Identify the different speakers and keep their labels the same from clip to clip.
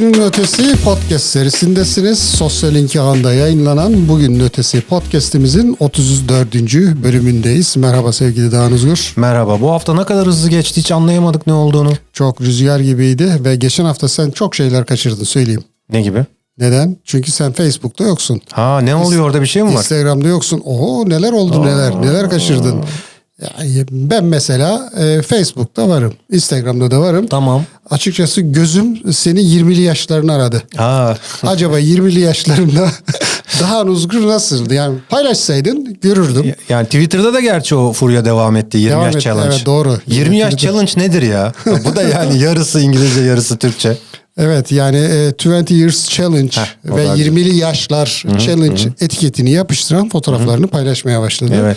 Speaker 1: Bugünün Ötesi podcast serisindesiniz. Sosyal Link ağında yayınlanan Bugünün Ötesi podcastimizin 34. bölümündeyiz. Merhaba sevgili Dağın Uzgur.
Speaker 2: Merhaba. Bu hafta ne kadar hızlı geçti hiç anlayamadık ne olduğunu.
Speaker 1: Çok rüzgar gibiydi ve geçen hafta sen çok şeyler kaçırdın söyleyeyim.
Speaker 2: Ne gibi?
Speaker 1: Neden? Çünkü sen Facebook'ta yoksun.
Speaker 2: Ha ne oluyor orada bir şey mi var?
Speaker 1: Instagram'da yoksun. Oo neler oldu neler. Neler kaçırdın. Yani ben mesela e, Facebook'ta varım. Instagram'da da varım.
Speaker 2: Tamam.
Speaker 1: Açıkçası gözüm seni 20'li yaşlarını aradı.
Speaker 2: Ha
Speaker 1: Acaba 20'li yaşlarında daha Uzgur nasıldı? Yani paylaşsaydın görürdüm.
Speaker 2: yani Twitter'da da gerçi o furya devam etti 20
Speaker 1: Devam
Speaker 2: yaş
Speaker 1: etti,
Speaker 2: challenge.
Speaker 1: evet, doğru.
Speaker 2: 20 yaş
Speaker 1: Twitter'da-
Speaker 2: challenge nedir ya? Bu da yani yarısı İngilizce yarısı Türkçe.
Speaker 1: Evet yani e, 20 Years Challenge
Speaker 2: Heh,
Speaker 1: ve
Speaker 2: da güzel.
Speaker 1: 20'li yaşlar challenge etiketini yapıştıran fotoğraflarını paylaşmaya başladı.
Speaker 2: Evet.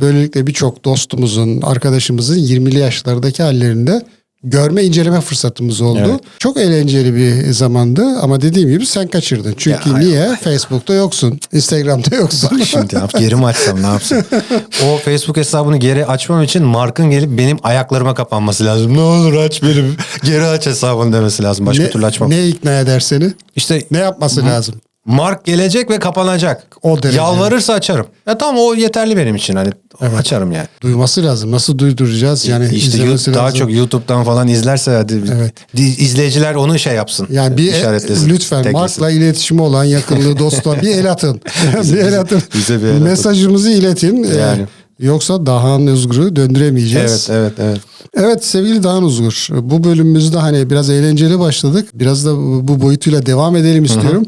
Speaker 1: Böylelikle birçok dostumuzun, arkadaşımızın 20'li yaşlardaki hallerinde görme, inceleme fırsatımız oldu.
Speaker 2: Evet.
Speaker 1: Çok eğlenceli bir zamandı ama dediğim gibi sen kaçırdın. Çünkü
Speaker 2: Ya,
Speaker 1: niye? Facebook'ta yoksun, Instagram'da yoksun.
Speaker 2: Şimdi yap, geri mi açsam ne yapsam? O Facebook hesabını geri açmam için Mark'ın gelip benim ayaklarıma kapanması lazım. Ne olur aç benim geri aç hesabını demesi lazım. Başka
Speaker 1: ne,
Speaker 2: türlü açmam.
Speaker 1: ne ikna eder seni?
Speaker 2: İşte
Speaker 1: Ne yapması lazım?
Speaker 2: Mark gelecek ve kapanacak.
Speaker 1: O derece.
Speaker 2: Yalvarırsa açarım. Ya tamam o yeterli benim için. Hani açarım yani.
Speaker 1: Duyması lazım. Nasıl duyduracağız? Yani
Speaker 2: işte
Speaker 1: izlemesi
Speaker 2: daha
Speaker 1: lazım.
Speaker 2: çok YouTube'dan falan izlerse hadi
Speaker 1: Evet.
Speaker 2: di- izleyiciler onu şey yapsın.
Speaker 1: Yani bir
Speaker 2: işaretlesin.
Speaker 1: lütfen
Speaker 2: teklesin.
Speaker 1: Mark'la iletişimi olan yakınlığı dostlar bir el atın. bir el atın.
Speaker 2: bize bir el atın.
Speaker 1: Mesajımızı iletin. Ee,
Speaker 2: Yani.
Speaker 1: yoksa Dahan Özgür'ü döndüremeyeceğiz.
Speaker 2: Evet evet evet.
Speaker 1: Evet sevgili Dağın Uzgur. Bu bölümümüzde hani biraz eğlenceli başladık. Biraz da bu boyutuyla devam edelim istiyorum.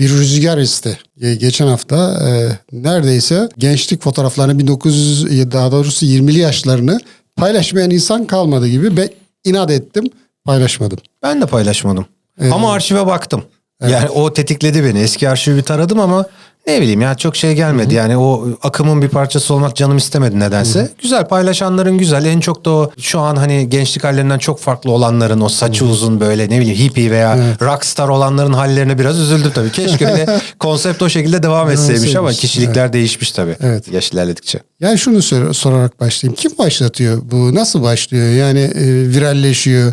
Speaker 1: Bir rüzgar isti. Ge- Geçen hafta e, neredeyse gençlik fotoğraflarını 1900 ya daha doğrusu 20'li yaşlarını paylaşmayan insan kalmadı gibi. Ben inat ettim paylaşmadım.
Speaker 2: Ben de paylaşmadım. Ama arşive baktım. Yani o tetikledi beni. Eski arşivi bir taradım ama ne bileyim ya çok şey gelmedi. Yani o akımın bir parçası olmak canım istemedi nedense. Güzel paylaşanların güzel. En çok da o şu an hani gençlik hallerinden çok farklı olanların o saçı uzun böyle ne bileyim hippie veya rockstar olanların hallerine biraz üzüldüm tabii. Keşke öyle konsept o şekilde devam etseymiş ama kişilikler değişmiş tabii.
Speaker 1: Evet.
Speaker 2: Yaş ilerledikçe.
Speaker 1: Yani şunu sor- sorarak başlayayım. Kim başlatıyor bu? Nasıl başlıyor? Yani e, viralleşiyor.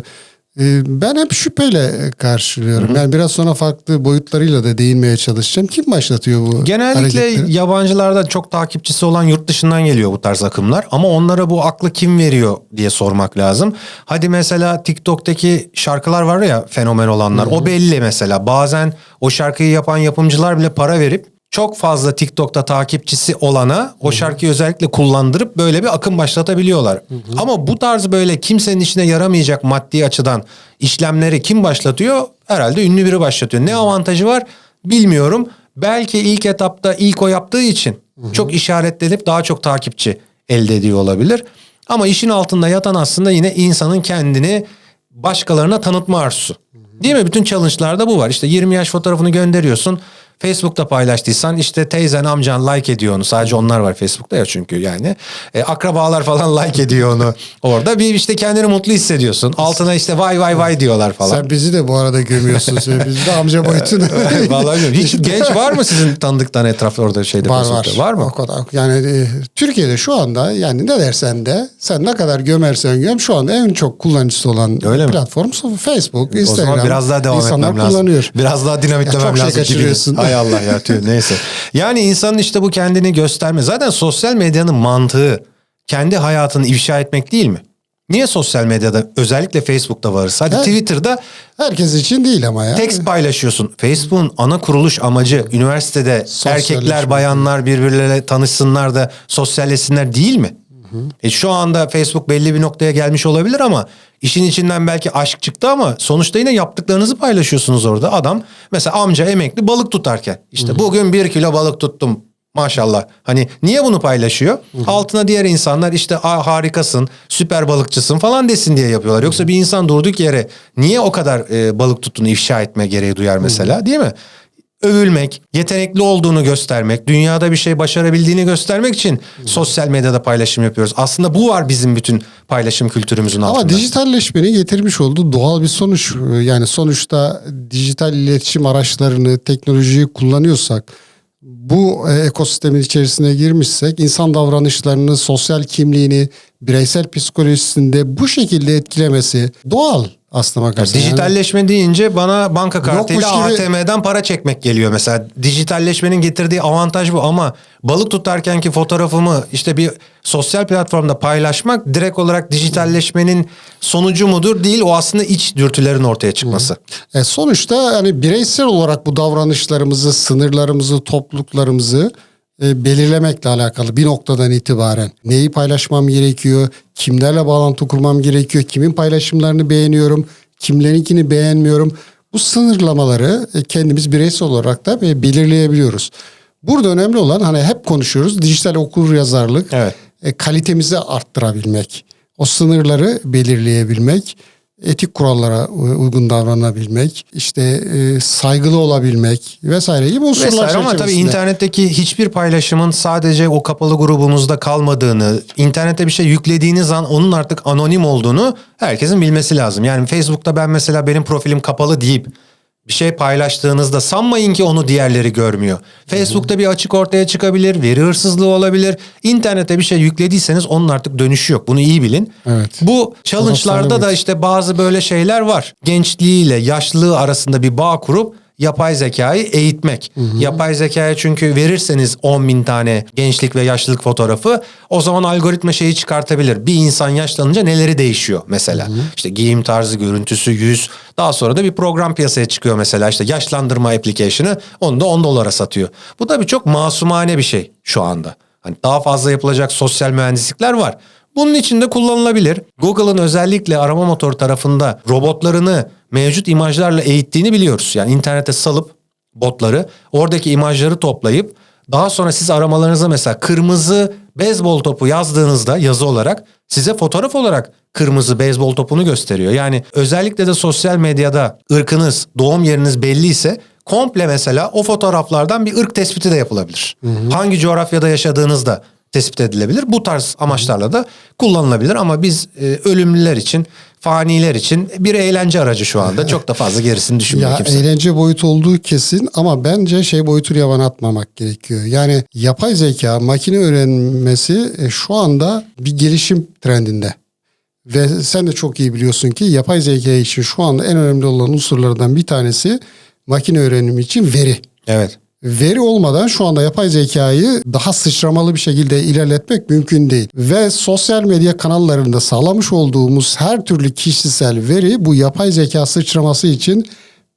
Speaker 1: E, ben hep şüpheyle karşılıyorum. Yani biraz sonra farklı boyutlarıyla da değinmeye çalışacağım. Kim başlatıyor bu
Speaker 2: Genellikle
Speaker 1: hareketleri?
Speaker 2: yabancılardan çok takipçisi olan yurt dışından geliyor bu tarz akımlar. Ama onlara bu aklı kim veriyor diye sormak lazım. Hadi mesela TikTok'taki şarkılar var ya fenomen olanlar. O belli mesela. Bazen o şarkıyı yapan yapımcılar bile para verip çok fazla TikTok'ta takipçisi olana o şarkıyı özellikle kullandırıp böyle bir akım başlatabiliyorlar. Ama bu tarz böyle kimsenin işine yaramayacak maddi açıdan işlemleri kim başlatıyor? Herhalde ünlü biri başlatıyor. Ne avantajı var bilmiyorum. Belki ilk etapta ilk o yaptığı için çok işaretlenip daha çok takipçi elde ediyor olabilir. Ama işin altında yatan aslında yine insanın kendini başkalarına tanıtma arzusu. Değil mi? Bütün challenge'larda bu var. İşte 20 yaş fotoğrafını gönderiyorsun. Facebook'ta paylaştıysan işte teyzen amcan like ediyor onu. Sadece onlar var Facebook'ta ya çünkü yani. E, akrabalar falan like ediyor onu orada. Bir işte kendini mutlu hissediyorsun. Altına işte vay vay vay diyorlar falan.
Speaker 1: Sen bizi de bu arada gömüyorsun. Sen bizi de amca boyutunu.
Speaker 2: Vallahi bilmiyorum. Hiç genç var mı sizin tanıdıktan etrafta orada şeyde
Speaker 1: Var var.
Speaker 2: Facebook'ta? Var mı?
Speaker 1: O kadar. Yani e, Türkiye'de şu anda yani ne dersen de sen ne kadar gömersen göm şu anda en çok kullanıcısı olan
Speaker 2: Öyle mi?
Speaker 1: platform Facebook,
Speaker 2: O
Speaker 1: Instagram.
Speaker 2: zaman biraz daha devam
Speaker 1: İnsanlar
Speaker 2: etmem lazım.
Speaker 1: kullanıyor.
Speaker 2: Biraz daha dinamitlemem
Speaker 1: çok şey
Speaker 2: lazım. gibi.
Speaker 1: kaçırıyorsun.
Speaker 2: Hay Allah ya tüh neyse. Yani insanın işte bu kendini gösterme. Zaten sosyal medyanın mantığı kendi hayatını ifşa etmek değil mi? Niye sosyal medyada özellikle Facebook'ta varız? Hadi
Speaker 1: Evet.
Speaker 2: Twitter'da
Speaker 1: Herkes için değil ama ya.
Speaker 2: tekst paylaşıyorsun. Facebook'un ana kuruluş amacı üniversitede erkekler bayanlar birbirleriyle tanışsınlar da sosyalleşsinler değil mi? E şu anda Facebook belli bir noktaya gelmiş olabilir ama işin içinden belki aşk çıktı ama sonuçta yine yaptıklarınızı paylaşıyorsunuz orada. Adam mesela amca emekli balık tutarken işte bugün bir kilo balık tuttum maşallah. Hani niye bunu paylaşıyor? Altına diğer insanlar işte harikasın, süper balıkçısın falan desin diye yapıyorlar. Yoksa bir insan durduk yere niye o kadar e, balık tuttuğunu ifşa etme gereği duyar mesela değil mi? Övülmek, yetenekli olduğunu göstermek, dünyada bir şey başarabildiğini göstermek için sosyal medyada paylaşım yapıyoruz. Aslında bu var bizim bütün paylaşım kültürümüzün altında.
Speaker 1: Ama dijitalleşmenin getirmiş olduğu doğal bir sonuç. Yani sonuçta dijital iletişim araçlarını, teknolojiyi kullanıyorsak, bu e, ekosistemin içerisine girmişsek insan davranışlarını, sosyal kimliğini, bireysel psikolojisinde bu şekilde etkilemesi doğal. Aslına bakarsan. Yani
Speaker 2: dijitalleşme deyince bana banka kartıyla
Speaker 1: gibi-
Speaker 2: ATM'den para çekmek geliyor mesela. Dijitalleşmenin getirdiği avantaj bu ama balık tutarkenki fotoğrafımı işte bir sosyal platformda paylaşmak direkt olarak dijitalleşmenin sonucu mudur? Değil o aslında iç dürtülerin ortaya çıkması.
Speaker 1: E sonuçta hani bireysel olarak bu davranışlarımızı, sınırlarımızı, topluluklarımızı e, belirlemekle alakalı bir noktadan itibaren neyi paylaşmam gerekiyor, kimlerle bağlantı kurmam gerekiyor, kimin paylaşımlarını beğeniyorum, kimlerinkini beğenmiyorum. Bu sınırlamaları e, kendimiz bireysel olarak da e, belirleyebiliyoruz. Burada önemli olan hani hep konuşuyoruz dijital okur yazarlık,
Speaker 2: Evet.
Speaker 1: kalitemizi arttırabilmek, o sınırları belirleyebilmek, etik kurallara uygun davranabilmek, işte e, saygılı olabilmek vesaire gibi unsurlar
Speaker 2: Vesaire ama tabii internetteki hiçbir paylaşımın sadece o kapalı grubumuzda kalmadığını, internette bir şey yüklediğiniz an onun artık anonim olduğunu herkesin bilmesi lazım. Yani Facebook'ta ben mesela benim profilim kapalı deyip bir şey paylaştığınızda sanmayın ki onu diğerleri görmüyor. Facebook'ta bir açık ortaya çıkabilir, veri hırsızlığı olabilir. İnternete bir şey yüklediyseniz onun artık dönüşü yok. Bunu iyi bilin.
Speaker 1: Evet.
Speaker 2: Bu challenge'larda da işte bazı böyle şeyler var. Gençliğiyle yaşlılığı arasında bir bağ kurup yapay zekayı eğitmek. Yapay zekaya çünkü verirseniz 10 bin tane gençlik ve yaşlılık fotoğrafı o zaman algoritma şeyi çıkartabilir. Bir insan yaşlanınca neleri değişiyor mesela. İşte giyim tarzı, görüntüsü, yüz. Daha sonra da bir program piyasaya çıkıyor mesela işte yaşlandırma application'ı onu da 10 dolara satıyor. Bu da bir çok masumane bir şey şu anda. Hani daha fazla yapılacak sosyal mühendislikler var. Bunun için de kullanılabilir. Google'ın özellikle arama motoru tarafında robotlarını mevcut imajlarla eğittiğini biliyoruz. Yani internete salıp botları oradaki imajları toplayıp daha sonra siz aramalarınıza mesela kırmızı beyzbol topu yazdığınızda yazı olarak size fotoğraf olarak kırmızı beyzbol topunu gösteriyor. Yani özellikle de sosyal medyada ırkınız, doğum yeriniz belliyse komple mesela o fotoğraflardan bir ırk tespiti de yapılabilir. Hangi coğrafyada yaşadığınız da tespit edilebilir. Bu tarz amaçlarla da kullanılabilir ama biz e, ölümlüler için, faniler için bir eğlence aracı şu anda. Çok da fazla gerisini düşünmüyor
Speaker 1: Ya
Speaker 2: kimse.
Speaker 1: eğlence boyutu olduğu kesin ama bence şey boyutunu yaban atmamak gerekiyor. Yani yapay zeka, makine öğrenmesi e, şu anda bir gelişim trendinde. Ve sen de çok iyi biliyorsun ki yapay zeka için şu anda en önemli olan unsurlardan bir tanesi makine öğrenimi için veri.
Speaker 2: Evet.
Speaker 1: Veri olmadan şu anda yapay zekayı daha sıçramalı bir şekilde ilerletmek mümkün değil. Ve sosyal medya kanallarında sağlamış olduğumuz her türlü kişisel veri bu yapay zeka sıçraması için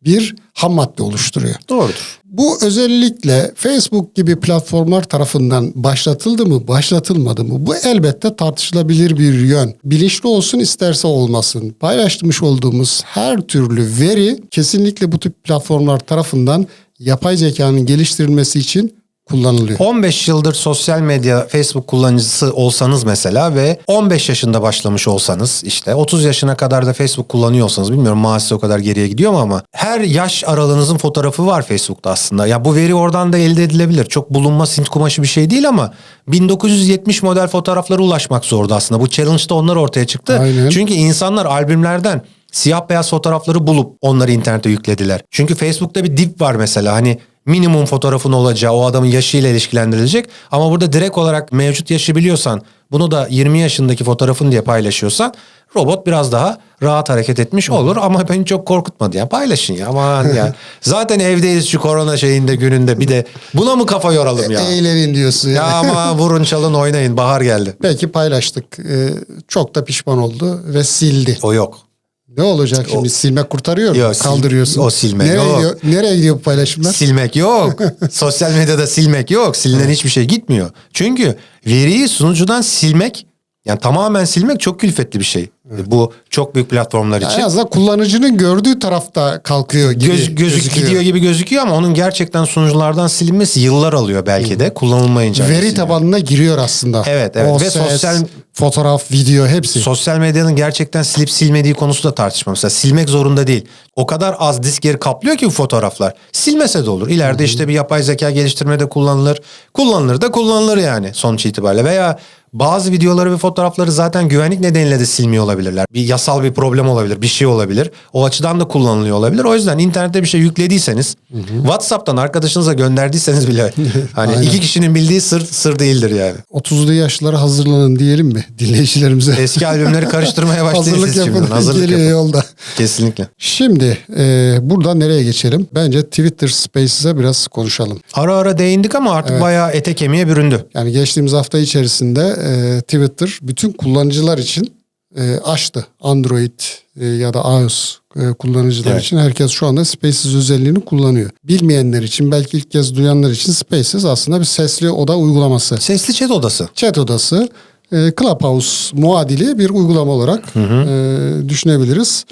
Speaker 1: bir ham madde oluşturuyor.
Speaker 2: Doğrudur.
Speaker 1: Bu özellikle Facebook gibi platformlar tarafından başlatıldı mı, başlatılmadı mı? Bu elbette tartışılabilir bir yön. Bilinçli olsun isterse olmasın. Paylaşmış olduğumuz her türlü veri kesinlikle bu tip platformlar tarafından yapay zekanın geliştirilmesi için kullanılıyor.
Speaker 2: 15 yıldır sosyal medya Facebook kullanıcısı olsanız mesela ve 15 yaşında başlamış olsanız işte 30 yaşına kadar da Facebook kullanıyorsanız bilmiyorum maalesef o kadar geriye gidiyor mu ama her yaş aralığınızın fotoğrafı var Facebook'ta aslında. Ya bu veri oradan da elde edilebilir. Çok bulunma sint kumaşı bir şey değil ama 1970 model fotoğraflara ulaşmak zordu aslında. Bu challenge'da onlar ortaya çıktı.
Speaker 1: Aynen.
Speaker 2: Çünkü insanlar albümlerden siyah beyaz fotoğrafları bulup onları internete yüklediler. Çünkü Facebook'ta bir dip var mesela hani minimum fotoğrafın olacağı o adamın yaşıyla ilişkilendirilecek. Ama burada direkt olarak mevcut yaşı biliyorsan bunu da 20 yaşındaki fotoğrafın diye paylaşıyorsan robot biraz daha rahat hareket etmiş olur ama beni çok korkutmadı ya paylaşın ya aman ya. Zaten evdeyiz şu korona şeyinde gününde bir de buna mı kafa yoralım ya?
Speaker 1: Eğlenin diyorsun.
Speaker 2: Ya ama vurun çalın oynayın bahar geldi.
Speaker 1: Peki paylaştık. Ee, çok da pişman oldu ve sildi.
Speaker 2: O yok.
Speaker 1: Ne olacak şimdi? Silmek kurtarıyor mu?
Speaker 2: Yok,
Speaker 1: Kaldırıyorsun.
Speaker 2: o silme
Speaker 1: Nereye
Speaker 2: yok.
Speaker 1: gidiyor, nereye gidiyor bu paylaşımlar?
Speaker 2: Silmek yok. Sosyal medyada silmek yok. Silinen hiçbir şey gitmiyor. Çünkü veriyi sunucudan silmek yani tamamen silmek çok külfetli bir şey. Bu çok büyük platformlar için.
Speaker 1: azından kullanıcının gördüğü tarafta kalkıyor gibi
Speaker 2: Göz, gözük
Speaker 1: gözüküyor.
Speaker 2: gidiyor gibi gözüküyor ama onun gerçekten sunuculardan silinmesi yıllar alıyor belki de kullanılmayınca.
Speaker 1: Veri tabanına giriyor aslında.
Speaker 2: Evet, evet.
Speaker 1: O
Speaker 2: Ve sosyal-
Speaker 1: fotoğraf, video hepsi.
Speaker 2: Sosyal medyanın gerçekten silip silmediği konusu da tartışma. Mesela silmek zorunda değil. O kadar az disk yeri kaplıyor ki bu fotoğraflar. Silmese de olur. İleride işte bir yapay zeka geliştirmede kullanılır. Kullanılır da kullanılır yani sonuç itibariyle. Veya bazı videoları ve fotoğrafları zaten güvenlik nedeniyle de silmiyor olabilirler. Bir yasal bir problem olabilir, bir şey olabilir. O açıdan da kullanılıyor olabilir. O yüzden internette bir şey yüklediyseniz, WhatsApp'tan arkadaşınıza gönderdiyseniz bile hani iki kişinin bildiği sır sır değildir yani.
Speaker 1: 30'lu yaşlara hazırlanın diyelim mi? Mi dinleyicilerimize?
Speaker 2: Eski albümleri karıştırmaya başlayın
Speaker 1: hazırlık
Speaker 2: siz
Speaker 1: yapın.
Speaker 2: Hazırlık
Speaker 1: Geliyor
Speaker 2: yapın.
Speaker 1: yolda.
Speaker 2: Kesinlikle.
Speaker 1: Şimdi e, buradan nereye geçelim? Bence Twitter Spaces'e biraz konuşalım.
Speaker 2: Ara ara değindik ama artık bayağı ete kemiğe büründü.
Speaker 1: Yani geçtiğimiz hafta içerisinde e, Twitter bütün kullanıcılar için e, açtı. Android e, ya da iOS e, kullanıcılar
Speaker 2: Evet.
Speaker 1: için herkes şu anda Spaces özelliğini kullanıyor. Bilmeyenler için belki ilk kez duyanlar için Spaces aslında bir sesli oda uygulaması.
Speaker 2: Sesli chat odası.
Speaker 1: Chat odası e, Clubhouse muadili bir uygulama olarak e, düşünebiliriz.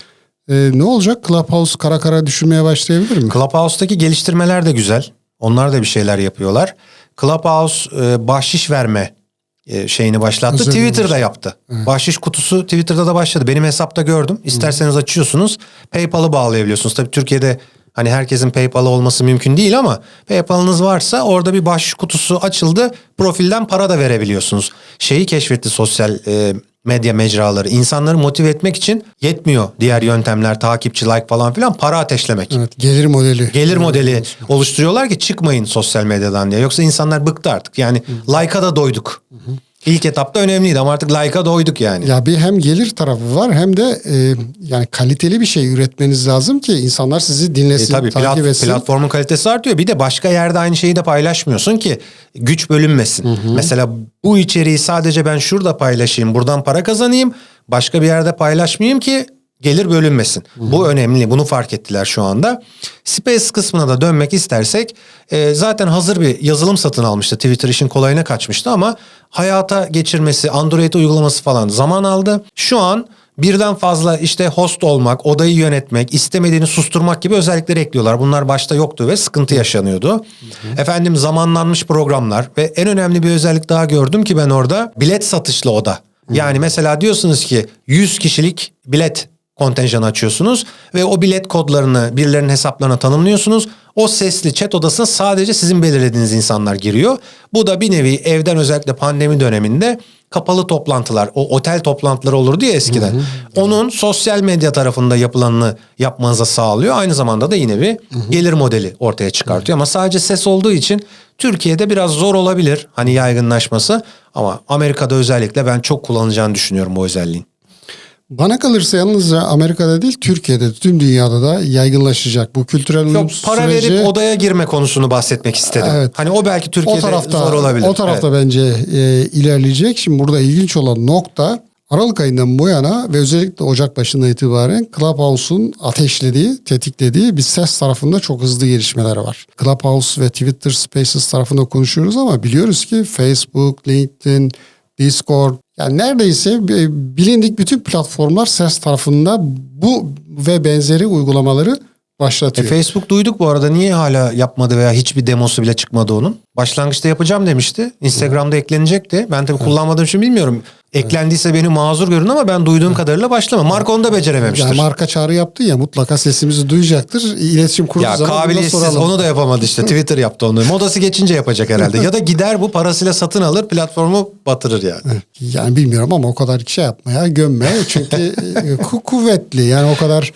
Speaker 1: E, ne olacak? Clubhouse kara kara düşünmeye başlayabilir mi?
Speaker 2: Clubhouse'daki geliştirmeler de güzel. Onlar da bir şeyler yapıyorlar. Clubhouse e, bahşiş verme e, şeyini başlattı.
Speaker 1: Özelliğini
Speaker 2: Twitter'da yaptı. Bahşiş kutusu Twitter'da da başladı. Benim hesapta gördüm. İsterseniz açıyorsunuz. PayPal'ı bağlayabiliyorsunuz. Tabii Türkiye'de hani herkesin PayPal'ı olması mümkün değil ama PayPal'ınız varsa orada bir bahşiş kutusu açıldı. Profilden para da verebiliyorsunuz. Şeyi keşfetti sosyal e, medya mecraları. İnsanları motive etmek için yetmiyor diğer yöntemler, takipçi, like falan filan para ateşlemek
Speaker 1: Evet, gelir modeli.
Speaker 2: gelir modeli oluşturuyorlar ki çıkmayın sosyal medyadan diye. Yoksa insanlar bıktı artık. Yani like'a da doyduk. İlk etapta önemliydi ama artık like'a doyduk yani.
Speaker 1: Ya bir hem gelir tarafı var hem de e, yani kaliteli bir şey üretmeniz lazım ki insanlar sizi
Speaker 2: E
Speaker 1: dinlesin,
Speaker 2: tabii
Speaker 1: takip
Speaker 2: plat-
Speaker 1: etsin.
Speaker 2: platformun kalitesi artıyor. Bir de başka yerde aynı şeyi de paylaşmıyorsun ki güç bölünmesin. Mesela bu içeriği sadece ben şurada paylaşayım, buradan para kazanayım. Başka bir yerde paylaşmayayım ki gelir bölünmesin. Bu önemli. Bunu fark ettiler şu anda. Space kısmına da dönmek istersek e, zaten hazır bir yazılım satın almıştı. Twitter işin kolayına kaçmıştı ama hayata geçirmesi, Android uygulaması falan zaman aldı. Şu an birden fazla işte host olmak, odayı yönetmek, istemediğini susturmak gibi özellikleri ekliyorlar. Bunlar başta yoktu ve sıkıntı yaşanıyordu. Efendim zamanlanmış programlar ve en önemli bir özellik daha gördüm ki ben orada bilet satışlı oda. Yani mesela diyorsunuz ki 100 kişilik bilet kontenjanı açıyorsunuz ve o bilet kodlarını birilerinin hesaplarına tanımlıyorsunuz. O sesli chat odasına sadece sizin belirlediğiniz insanlar giriyor. Bu da bir nevi evden özellikle pandemi döneminde kapalı toplantılar, o otel toplantıları olurdu ya eskiden. Onun sosyal medya tarafında yapılanını yapmanıza sağlıyor. Aynı zamanda da yine bir gelir modeli ortaya çıkartıyor. Ama sadece ses olduğu için Türkiye'de biraz zor olabilir hani yaygınlaşması. Ama Amerika'da özellikle ben çok kullanılacağını düşünüyorum bu özelliğin.
Speaker 1: Bana kalırsa yalnızca Amerika'da değil Türkiye'de tüm dünyada da yaygınlaşacak bu kültürel uyum
Speaker 2: Yok para
Speaker 1: süreci.
Speaker 2: verip odaya girme konusunu bahsetmek istedim.
Speaker 1: Evet.
Speaker 2: Hani o belki
Speaker 1: o
Speaker 2: Türkiye'de
Speaker 1: tarafta
Speaker 2: zor olabilir.
Speaker 1: o tarafta bence e, ilerleyecek. Şimdi burada ilginç olan nokta Aralık ayından bu yana ve özellikle Ocak başından itibaren Clubhouse'un ateşlediği, tetiklediği bir ses tarafında çok hızlı gelişmeler var. Clubhouse ve Twitter Spaces tarafında konuşuyoruz ama biliyoruz ki Facebook, LinkedIn, Discord yani neredeyse e, bilindik bütün platformlar ses tarafında bu ve benzeri uygulamaları
Speaker 2: E,
Speaker 1: başlatıyor.
Speaker 2: Facebook duyduk bu arada niye hala yapmadı veya hiçbir demosu bile çıkmadı onun? Başlangıçta yapacağım demişti. Instagram'da eklenecekti. Ben tabii kullanmadığım için bilmiyorum. Eklendiyse beni mazur görün ama ben duyduğum kadarıyla başlama. Mark onu da becerememiştir.
Speaker 1: Yani marka çağrı yaptı ya mutlaka sesimizi duyacaktır. İletişim kurduğu
Speaker 2: Ya
Speaker 1: zaman
Speaker 2: kabiliyetsiz
Speaker 1: soralım.
Speaker 2: onu da yapamadı işte Twitter yaptı onu. Modası geçince yapacak herhalde. Ya da gider bu parasıyla satın alır platformu batırır yani.
Speaker 1: Yani bilmiyorum ama o kadar şey yapmaya gömme. Çünkü e, ku- kuvvetli yani o kadar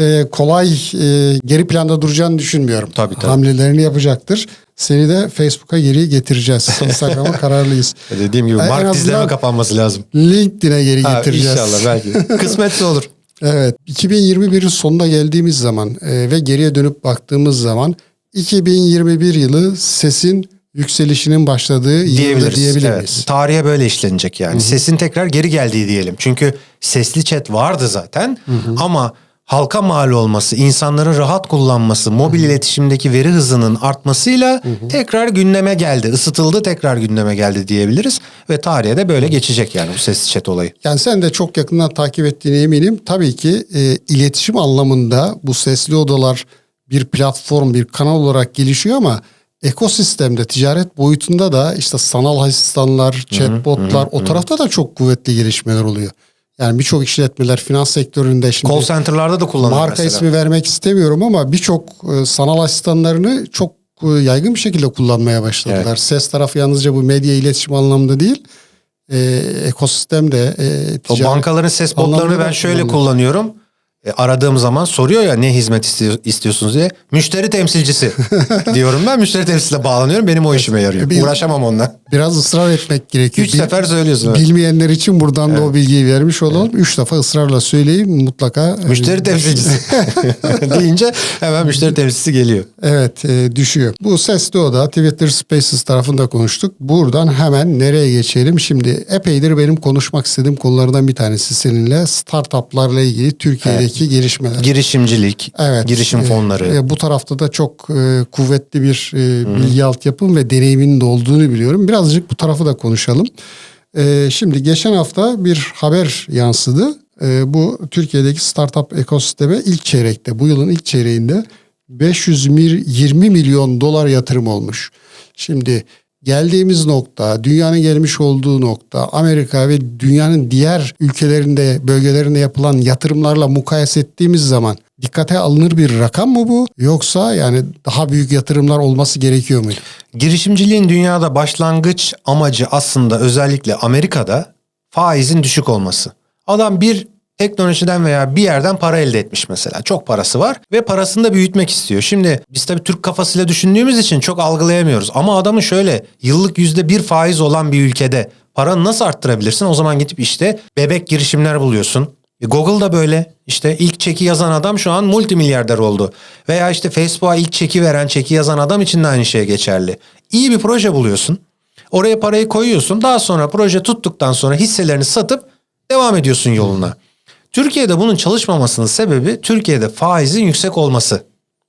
Speaker 1: e, kolay e, geri planda duracağını düşünmüyorum.
Speaker 2: Tabii, tabii.
Speaker 1: Hamlelerini yapacaktır. Seni de Facebook'a geri getireceğiz. Instagram'a kararlıyız.
Speaker 2: Dediğim gibi mark
Speaker 1: azından
Speaker 2: dizleme kapanması lazım.
Speaker 1: LinkedIn'e geri
Speaker 2: Ha,
Speaker 1: getireceğiz.
Speaker 2: inşallah belki. Kısmetse olur.
Speaker 1: Evet. 2021'in sonuna geldiğimiz zaman e, ve geriye dönüp baktığımız zaman 2021 yılı sesin yükselişinin başladığı
Speaker 2: diyebiliriz.
Speaker 1: diyebilir
Speaker 2: Evet.
Speaker 1: miyiz?
Speaker 2: Tarihe böyle işlenecek yani. Sesin tekrar geri geldiği diyelim. Çünkü sesli chat vardı zaten ama halka mal olması, insanların rahat kullanması, mobil iletişimdeki veri hızının artmasıyla tekrar gündeme geldi. Isıtıldı tekrar gündeme geldi diyebiliriz ve tarihe de böyle geçecek yani bu sesli chat olayı.
Speaker 1: Yani sen de çok yakından takip ettiğine eminim. Tabii ki e, iletişim anlamında bu sesli odalar bir platform, bir kanal olarak gelişiyor ama ekosistemde, ticaret boyutunda da işte sanal asistanlar, chatbotlar o tarafta da çok kuvvetli gelişmeler oluyor. Yani birçok işletmeler finans sektöründe şimdi
Speaker 2: Call center'larda da kullanılıyor
Speaker 1: marka
Speaker 2: mesela.
Speaker 1: ismi vermek istemiyorum ama birçok e, sanal asistanlarını çok e, yaygın bir şekilde kullanmaya başladılar. Ses tarafı yalnızca bu medya iletişim anlamında değil. E, ekosistemde e,
Speaker 2: O
Speaker 1: ticaret
Speaker 2: bankaların ses botlarını ben şöyle kullanıyorum. E, aradığım zaman soruyor ya ne hizmet istiyor- istiyorsunuz diye. Müşteri temsilcisi diyorum ben. Müşteri temsilcisine bağlanıyorum. Benim o işime yarıyor.
Speaker 1: Bir-
Speaker 2: Uğraşamam onunla.
Speaker 1: Biraz ısrar etmek gerekiyor.
Speaker 2: Üç
Speaker 1: Bil-
Speaker 2: sefer söylüyorsun. evet.
Speaker 1: Bilmeyenler için buradan da o bilgiyi vermiş olalım. Üç defa ısrarla söyleyeyim mutlaka. e,
Speaker 2: Müşteri temsilcisi deyince hemen müşteri temsilcisi geliyor.
Speaker 1: Evet e, düşüyor. Bu Sesli Oda Twitter Spaces tarafında konuştuk. Buradan hemen nereye geçelim? Şimdi epeydir benim konuşmak istediğim konulardan bir tanesi seninle startuplarla ilgili Türkiye'deki gelişmeler.
Speaker 2: Girişimcilik,
Speaker 1: Evet.
Speaker 2: girişim
Speaker 1: e,
Speaker 2: fonları.
Speaker 1: e, bu tarafta da çok e, kuvvetli bir e, bilgi altyapım ve deneyimin de olduğunu biliyorum. Birazcık bu tarafı da konuşalım. E, şimdi geçen hafta bir haber yansıdı. E, bu Türkiye'deki startup ekosisteme ilk çeyrekte, bu yılın ilk çeyreğinde 520 milyon dolar yatırım olmuş. Şimdi geldiğimiz nokta, dünyanın gelmiş olduğu nokta, Amerika ve dünyanın diğer ülkelerinde, bölgelerinde yapılan yatırımlarla mukayese ettiğimiz zaman dikkate alınır bir rakam mı bu? Yoksa yani daha büyük yatırımlar olması gerekiyor mu?
Speaker 2: Girişimciliğin dünyada başlangıç amacı aslında özellikle Amerika'da faizin düşük olması. Adam bir teknolojiden veya bir yerden para elde etmiş mesela. Çok parası var ve parasını da büyütmek istiyor. Şimdi biz tabii Türk kafasıyla düşündüğümüz için çok algılayamıyoruz. Ama adamın şöyle yıllık yüzde bir faiz olan bir ülkede paranı nasıl arttırabilirsin? O zaman gidip işte bebek girişimler buluyorsun. E, Google da böyle. İşte ilk çeki yazan adam şu an multimilyarder oldu. Veya işte Facebook'a ilk çeki veren, çeki yazan adam için de aynı şey geçerli. İyi bir proje buluyorsun. Oraya parayı koyuyorsun. Daha sonra proje tuttuktan sonra hisselerini satıp devam ediyorsun yoluna. Türkiye'de bunun çalışmamasının sebebi Türkiye'de faizin yüksek olması.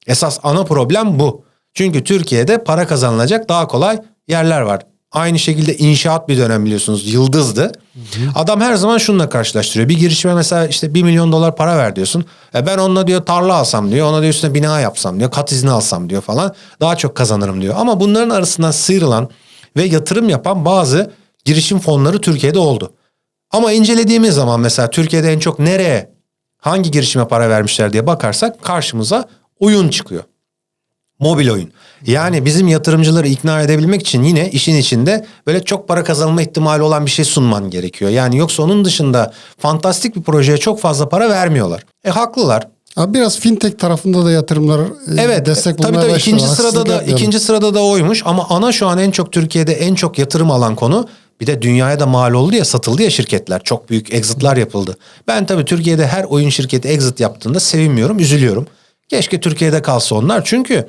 Speaker 2: Esas ana problem bu. Çünkü Türkiye'de para kazanılacak daha kolay yerler var. Aynı şekilde inşaat bir dönem biliyorsunuz yıldızdı. Adam her zaman şununla karşılaştırıyor. Bir girişime mesela işte 1 milyon dolar para ver diyorsun. E ben onunla diyor tarla alsam diyor. Ona diyor üstüne bina yapsam diyor. Kat izni alsam diyor falan. Daha çok kazanırım diyor. Ama bunların arasından sıyrılan ve yatırım yapan bazı girişim fonları Türkiye'de oldu. Ama incelediğimiz zaman mesela Türkiye'de en çok nereye, hangi girişime para vermişler diye bakarsak karşımıza oyun çıkıyor. Mobil oyun. Yani bizim yatırımcıları ikna edebilmek için yine işin içinde böyle çok para kazanma ihtimali olan bir şey sunman gerekiyor. Yani yoksa onun dışında fantastik bir projeye çok fazla para vermiyorlar. E haklılar.
Speaker 1: Abi biraz fintech tarafında da yatırımlar e,
Speaker 2: Evet.
Speaker 1: destek
Speaker 2: tabii
Speaker 1: bulmaya
Speaker 2: tabii
Speaker 1: başladı.
Speaker 2: ikinci sırada da ikinci sırada da oymuş ama ana şu an en çok Türkiye'de en çok yatırım alan konu bir de dünyaya da mal oldu ya satıldı ya şirketler. Çok büyük exit'lar yapıldı. Ben tabii Türkiye'de her oyun şirketi exit yaptığında sevinmiyorum, üzülüyorum. Keşke Türkiye'de kalsa onlar. Çünkü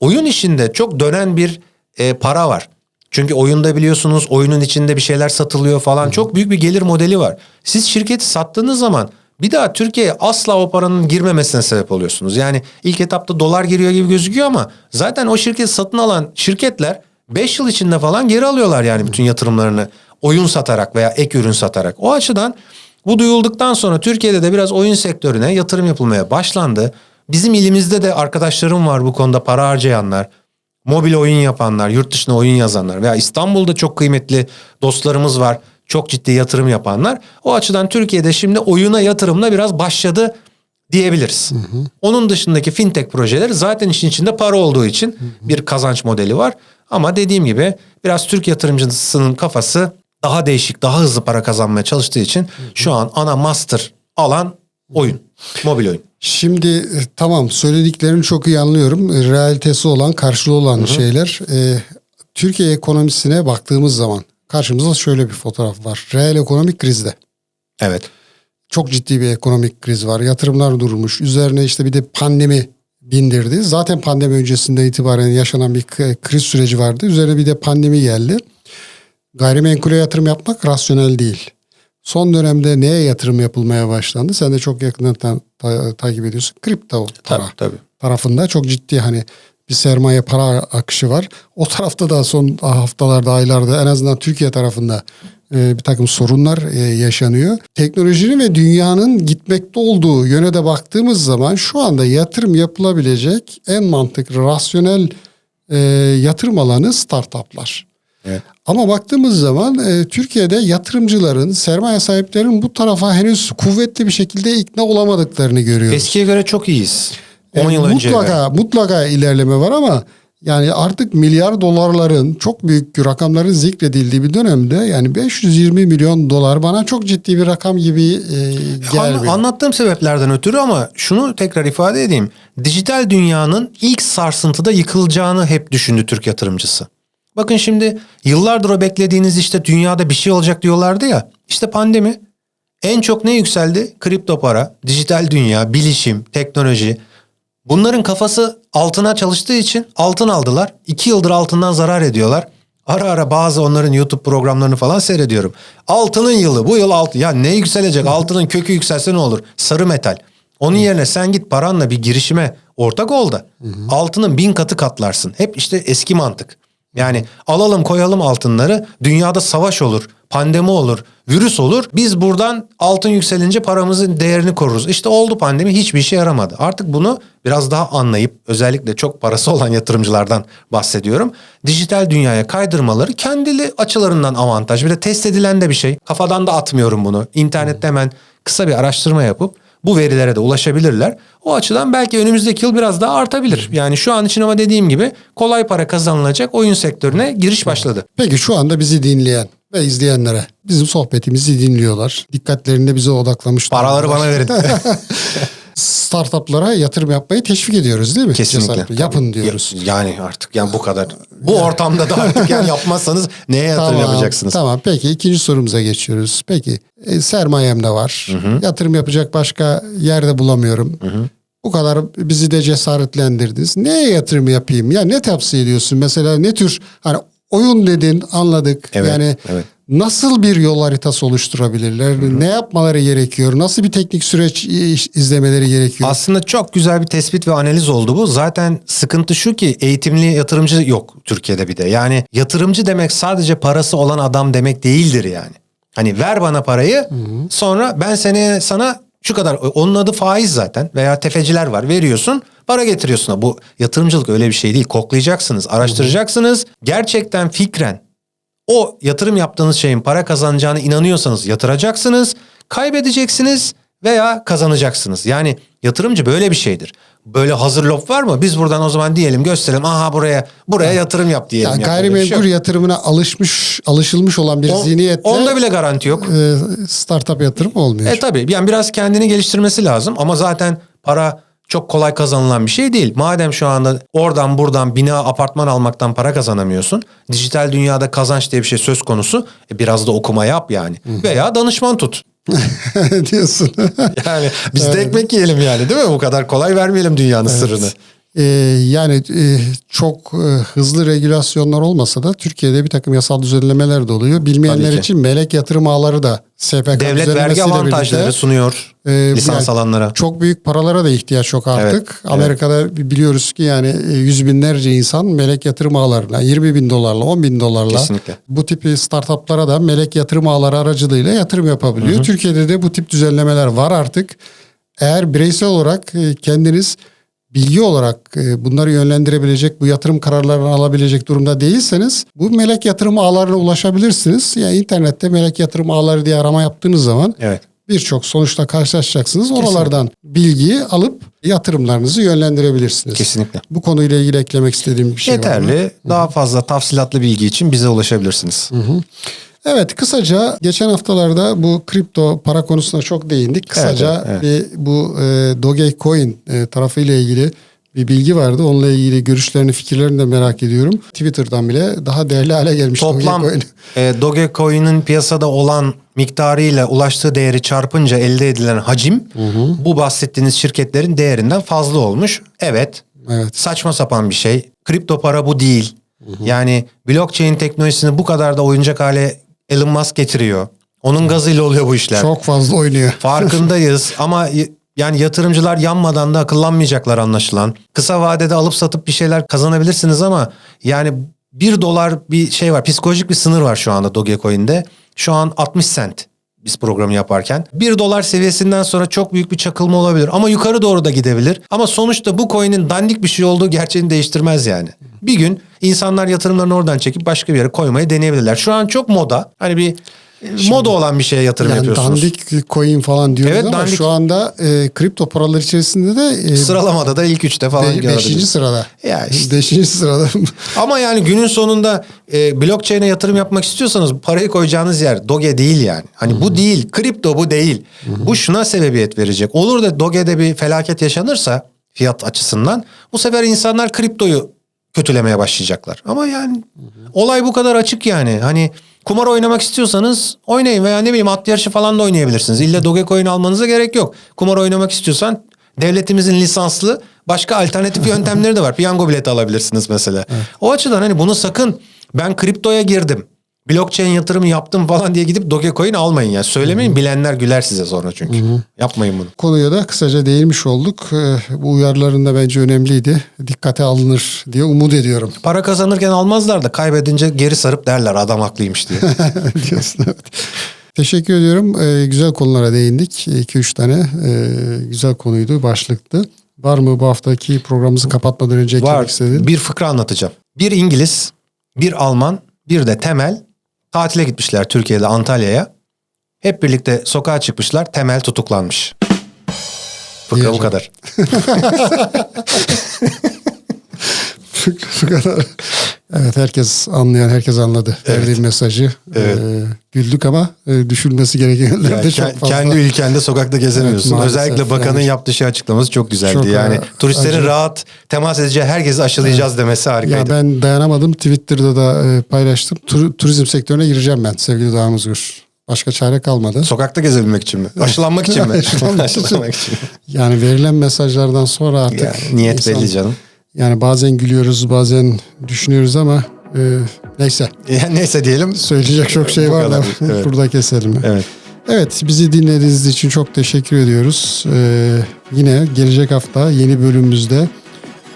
Speaker 2: oyun işinde çok dönen bir e, para var. Çünkü oyunda biliyorsunuz oyunun içinde bir şeyler satılıyor falan. Çok büyük bir gelir modeli var. Siz şirketi sattığınız zaman bir daha Türkiye'ye asla o paranın girmemesine sebep oluyorsunuz. Yani ilk etapta dolar giriyor gibi gözüküyor ama zaten o şirketi satın alan şirketler 5 yıl içinde falan geri alıyorlar yani bütün yatırımlarını oyun satarak veya ek ürün satarak. O açıdan bu duyulduktan sonra Türkiye'de de biraz oyun sektörüne yatırım yapılmaya başlandı. Bizim ilimizde de arkadaşlarım var bu konuda para harcayanlar. Mobil oyun yapanlar, yurt dışına oyun yazanlar veya İstanbul'da çok kıymetli dostlarımız var. Çok ciddi yatırım yapanlar. O açıdan Türkiye'de şimdi oyuna yatırımla biraz başladı diyebiliriz. Onun dışındaki fintech projeleri zaten işin içinde para olduğu için bir kazanç modeli var. Ama dediğim gibi biraz Türk yatırımcısının kafası daha değişik, daha hızlı para kazanmaya çalıştığı için şu an ana master alan oyun, mobil oyun.
Speaker 1: Şimdi e, tamam söylediklerini çok iyi anlıyorum. E, Realitesi olan, karşılığı olan şeyler. E, Türkiye ekonomisine baktığımız zaman karşımızda şöyle bir fotoğraf var. Reel ekonomik krizde.
Speaker 2: Evet.
Speaker 1: Çok ciddi bir ekonomik kriz var. Yatırımlar durmuş. Üzerine işte bir de pandemi bindirdi. Zaten pandemi öncesinde itibaren yaşanan bir kriz süreci vardı. Üzerine bir de pandemi geldi. Gayrimenkule yatırım yapmak rasyonel değil. Son dönemde neye yatırım yapılmaya başlandı? Sen de çok yakından ta- ta- takip ediyorsun. Kripto para
Speaker 2: Tabii tabii.
Speaker 1: tarafında çok ciddi hani bir sermaye para akışı var. O tarafta da son haftalarda, aylarda en azından Türkiye tarafında e, bir takım sorunlar e, yaşanıyor. Teknolojinin ve dünyanın gitmekte olduğu yöne de baktığımız zaman şu anda yatırım yapılabilecek en mantıklı, rasyonel e, yatırım alanı startuplar.
Speaker 2: Evet.
Speaker 1: Ama baktığımız zaman e, Türkiye'de yatırımcıların, sermaye sahiplerinin bu tarafa henüz kuvvetli bir şekilde ikna olamadıklarını görüyoruz.
Speaker 2: Eskiye göre çok iyiyiz. 10
Speaker 1: Yani
Speaker 2: yıl önce.
Speaker 1: mutlaka mutlaka ilerleme var ama yani artık milyar dolarların çok büyük rakamların zikredildiği bir dönemde yani 520 milyon dolar bana çok ciddi bir rakam gibi e, gelmiyor.
Speaker 2: anlattığım sebeplerden ötürü ama şunu tekrar ifade edeyim. Dijital dünyanın ilk sarsıntıda yıkılacağını hep düşündü Türk yatırımcısı. Bakın şimdi yıllardır o beklediğiniz işte dünyada bir şey olacak diyorlardı ya. İşte pandemi. En çok ne yükseldi? Kripto para, dijital dünya, bilişim, teknoloji. Bunların kafası altına çalıştığı için altın aldılar. İki yıldır altından zarar ediyorlar. Ara ara bazı onların YouTube programlarını falan seyrediyorum. Altının yılı bu yıl altın. Ya ne yükselecek? Altının kökü yükselse ne olur? Sarı metal. Onun yerine sen git paranla bir girişime ortak ol da altının bin katı katlarsın. Hep işte eski mantık. Yani alalım koyalım altınları dünyada savaş olur, pandemi olur, virüs olur. Biz buradan altın yükselince paramızın değerini koruruz. İşte oldu pandemi hiçbir işe yaramadı. Artık bunu biraz daha anlayıp özellikle çok parası olan yatırımcılardan bahsediyorum. Dijital dünyaya kaydırmaları kendili açılarından avantaj. Bir de test edilen de bir şey. Kafadan da atmıyorum bunu. İnternette hemen kısa bir araştırma yapıp bu verilere de ulaşabilirler. O açıdan belki önümüzdeki yıl biraz daha artabilir. Yani şu an için ama dediğim gibi kolay para kazanılacak oyun sektörüne giriş başladı.
Speaker 1: Peki şu anda bizi dinleyen ve izleyenlere bizim sohbetimizi dinliyorlar. Dikkatlerini bize odaklamış.
Speaker 2: Paraları bana verin.
Speaker 1: Startuplara yatırım yapmayı teşvik ediyoruz değil mi?
Speaker 2: Kesinlikle.
Speaker 1: Cesaretle. Yapın diyoruz.
Speaker 2: Ya- Yani artık yani bu kadar. Bu ortamda da artık yani yapmazsanız neye yatırım yapacaksınız?
Speaker 1: Tamam peki ikinci sorumuza geçiyoruz. Peki e, sermayem de var. Yatırım yapacak başka yerde bulamıyorum. Bu kadar bizi de cesaretlendirdiniz. Neye yatırım yapayım? Ya ne tavsiye ediyorsun? Mesela ne tür hani oyun dedin anladık.
Speaker 2: Evet,
Speaker 1: yani
Speaker 2: evet.
Speaker 1: nasıl bir yol haritası oluşturabilirler? Ne yapmaları gerekiyor? Nasıl bir teknik süreç izlemeleri gerekiyor?
Speaker 2: Aslında çok güzel bir tespit ve analiz oldu bu. Zaten sıkıntı şu ki eğitimli yatırımcı yok Türkiye'de bir de. Yani yatırımcı demek sadece parası olan adam demek değildir yani. Hani ver bana parayı sonra ben seneye sana şu kadar onun adı faiz zaten veya tefeciler var veriyorsun para getiriyorsun. Bu yatırımcılık öyle bir şey değil. Koklayacaksınız, araştıracaksınız. Gerçekten fikren o yatırım yaptığınız şeyin para kazanacağına inanıyorsanız yatıracaksınız, kaybedeceksiniz veya kazanacaksınız. Yani yatırımcı böyle bir şeydir. Böyle hazır lob var mı? Biz buradan o zaman diyelim gösterelim. Aha buraya buraya yatırım yap diyelim.
Speaker 1: Ya
Speaker 2: Yani şey
Speaker 1: gayrimenkul
Speaker 2: yok.
Speaker 1: yatırımına alışmış, alışılmış olan bir
Speaker 2: O-
Speaker 1: zihniyetle
Speaker 2: Onda bile garanti yok.
Speaker 1: e, startup yatırım olmuyor.
Speaker 2: E tabii yani biraz kendini geliştirmesi lazım ama zaten para çok kolay kazanılan bir şey değil. Madem şu anda oradan buradan bina apartman almaktan para kazanamıyorsun. Dijital dünyada kazanç diye bir şey söz konusu. E biraz da okuma yap yani. Veya danışman tut.
Speaker 1: diyorsun.
Speaker 2: Yani biz de ekmek yiyelim yani değil mi? Bu kadar kolay vermeyelim dünyanın sırrını.
Speaker 1: Ee, yani e, çok e, hızlı regülasyonlar olmasa da Türkiye'de bir takım yasal düzenlemeler de oluyor. Bilmeyenler için melek yatırım ağları da SPK
Speaker 2: Devlet vergi avantajları
Speaker 1: birlikte,
Speaker 2: sunuyor
Speaker 1: e,
Speaker 2: lisans
Speaker 1: yani
Speaker 2: alanlara.
Speaker 1: Çok büyük paralara da ihtiyaç yok artık.
Speaker 2: evet.
Speaker 1: Amerika'da biliyoruz ki yani e, yüz binlerce insan melek yatırım ağlarına 20 bin dolarla 10 bin dolarla
Speaker 2: Kesinlikle.
Speaker 1: bu tip startuplara da melek yatırım ağları aracılığıyla yatırım yapabiliyor. Türkiye'de de bu tip düzenlemeler var artık. Eğer bireysel olarak kendiniz bilgi olarak e, bunları yönlendirebilecek, bu yatırım kararlarını alabilecek durumda değilseniz bu melek yatırım ağlarına ulaşabilirsiniz. Yani internette melek yatırım ağları diye arama yaptığınız zaman
Speaker 2: Evet.
Speaker 1: birçok sonuçla karşılaşacaksınız. Oralardan bilgiyi alıp yatırımlarınızı yönlendirebilirsiniz.
Speaker 2: Kesinlikle.
Speaker 1: Bu konuyla ilgili eklemek istediğim bir şey var mı?
Speaker 2: Yeterli. Daha fazla tafsilatlı bilgi için bize ulaşabilirsiniz.
Speaker 1: Evet kısaca geçen haftalarda bu kripto para konusuna çok değindik. Kısaca
Speaker 2: evet,
Speaker 1: bir bu e, Dogecoin e, tarafıyla ilgili bir bilgi vardı. Onunla ilgili görüşlerini, fikirlerini de merak ediyorum. Twitter'dan bile daha değerli hale gelmiş
Speaker 2: Toplam
Speaker 1: Dogecoin.
Speaker 2: e, Dogecoin'in piyasada olan miktarıyla ulaştığı değeri çarpınca elde edilen hacim bu bahsettiğiniz şirketlerin değerinden fazla olmuş. Evet.
Speaker 1: Evet.
Speaker 2: Saçma sapan bir şey. Kripto para bu değil. Yani blockchain teknolojisini bu kadar da oyuncak hale Elon Musk getiriyor. Onun gazıyla oluyor bu işler.
Speaker 1: Çok fazla oynuyor.
Speaker 2: Farkındayız ama yani yatırımcılar yanmadan da akıllanmayacaklar anlaşılan. Kısa vadede alıp satıp bir şeyler kazanabilirsiniz ama yani bir dolar bir şey var. Psikolojik bir sınır var şu anda Dogecoin'de. Şu an 60 cent biz programı yaparken. 1 dolar seviyesinden sonra çok büyük bir çakılma olabilir. Ama yukarı doğru da gidebilir. Ama sonuçta bu coin'in dandik bir şey olduğu gerçeğini değiştirmez yani. Bir gün insanlar yatırımlarını oradan çekip başka bir yere koymayı deneyebilirler. Şu an çok moda. Hani bir moda olan bir şeye yatırım
Speaker 1: Yani
Speaker 2: yapıyorsunuz.
Speaker 1: dandik coin falan diyoruz
Speaker 2: Evet,
Speaker 1: ama
Speaker 2: dandik.
Speaker 1: şu anda e, kripto paralar içerisinde de e,
Speaker 2: Sıralamada da ilk üçte falan
Speaker 1: be-
Speaker 2: gördüm.
Speaker 1: beşinci sırada.
Speaker 2: Ya işte.
Speaker 1: Beşinci sırada.
Speaker 2: Ama yani günün sonunda e, blockchain'e yatırım yapmak istiyorsanız parayı koyacağınız yer Doge değil yani. Hani bu değil, kripto bu değil. Bu şuna sebebiyet verecek. Olur da Doge'de bir felaket yaşanırsa fiyat açısından bu sefer insanlar kriptoyu kötülemeye başlayacaklar. Ama yani olay bu kadar açık yani. Hani kumar oynamak istiyorsanız oynayın veya ne bileyim at yarışı falan da oynayabilirsiniz. İlla Dogecoin almanıza gerek yok. Kumar oynamak istiyorsan devletimizin lisanslı başka alternatif yöntemleri de var. Piyango bileti alabilirsiniz mesela. O açıdan hani bunu sakın ben kriptoya girdim. Blockchain yatırımı yaptım falan diye gidip Dogecoin almayın ya. Söylemeyin bilenler güler size sonra çünkü. Yapmayın bunu.
Speaker 1: Konuya da kısaca değinmiş olduk. Ee, Bu uyarıların da bence önemliydi. Dikkate alınır diye umut ediyorum.
Speaker 2: Para kazanırken almazlar da kaybedince geri sarıp derler adam haklıymış diye.
Speaker 1: diyorsun. Evet. Teşekkür ediyorum. Ee, güzel konulara değindik. 2-3 tane e, güzel konuydu, başlıktı. Var mı bu haftaki programımızı kapatmadan önce eklemek
Speaker 2: Var.
Speaker 1: istediğin?
Speaker 2: Bir fıkra anlatacağım. Bir İngiliz, bir Alman, bir de Temel tatile gitmişler Türkiye'de Antalya'ya. Hep birlikte sokağa çıkmışlar. Temel tutuklanmış. Fıkra bu kadar.
Speaker 1: Bu kadar. Evet herkes anlayan, herkes anladı. Verdiğim mesajı.
Speaker 2: Evet.
Speaker 1: Ee, güldük ama e, düşülmesi gereken yerlerde
Speaker 2: Yani
Speaker 1: çok fazla.
Speaker 2: kendi ülkende sokakta gezemiyorsun.
Speaker 1: Evet, maalesef
Speaker 2: Özellikle bakanın
Speaker 1: yani.
Speaker 2: yaptığı şey açıklaması çok güzeldi.
Speaker 1: Çok,
Speaker 2: yani
Speaker 1: e,
Speaker 2: turistlerin
Speaker 1: acı.
Speaker 2: rahat temas edeceği herkesi aşılayacağız demesi
Speaker 1: Ya
Speaker 2: harikaydı.
Speaker 1: ben dayanamadım. Twitter'da da e, paylaştım. Tur- turizm sektörüne gireceğim ben sevgili Dağım Özgür. Başka çare kalmadı.
Speaker 2: Sokakta gezebilmek için mi? Aşılanmak için mi?
Speaker 1: Aşılanmak için. Yani verilen mesajlardan sonra artık
Speaker 2: Yani niyet
Speaker 1: insan-
Speaker 2: belli canım.
Speaker 1: Yani bazen gülüyoruz, bazen düşünüyoruz ama e, neyse.
Speaker 2: Yani neyse diyelim.
Speaker 1: Söyleyecek çok şey
Speaker 2: Bu
Speaker 1: var da
Speaker 2: evet.
Speaker 1: burada keselim.
Speaker 2: Evet.
Speaker 1: Evet bizi dinlediğiniz için çok teşekkür ediyoruz. Ee, yine gelecek hafta yeni bölümümüzde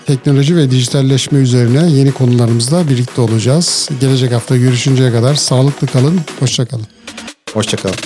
Speaker 1: teknoloji ve dijitalleşme üzerine yeni konularımızla birlikte olacağız. Gelecek hafta görüşünceye kadar sağlıklı kalın, hoşça kalın.
Speaker 2: Hoşçakalın.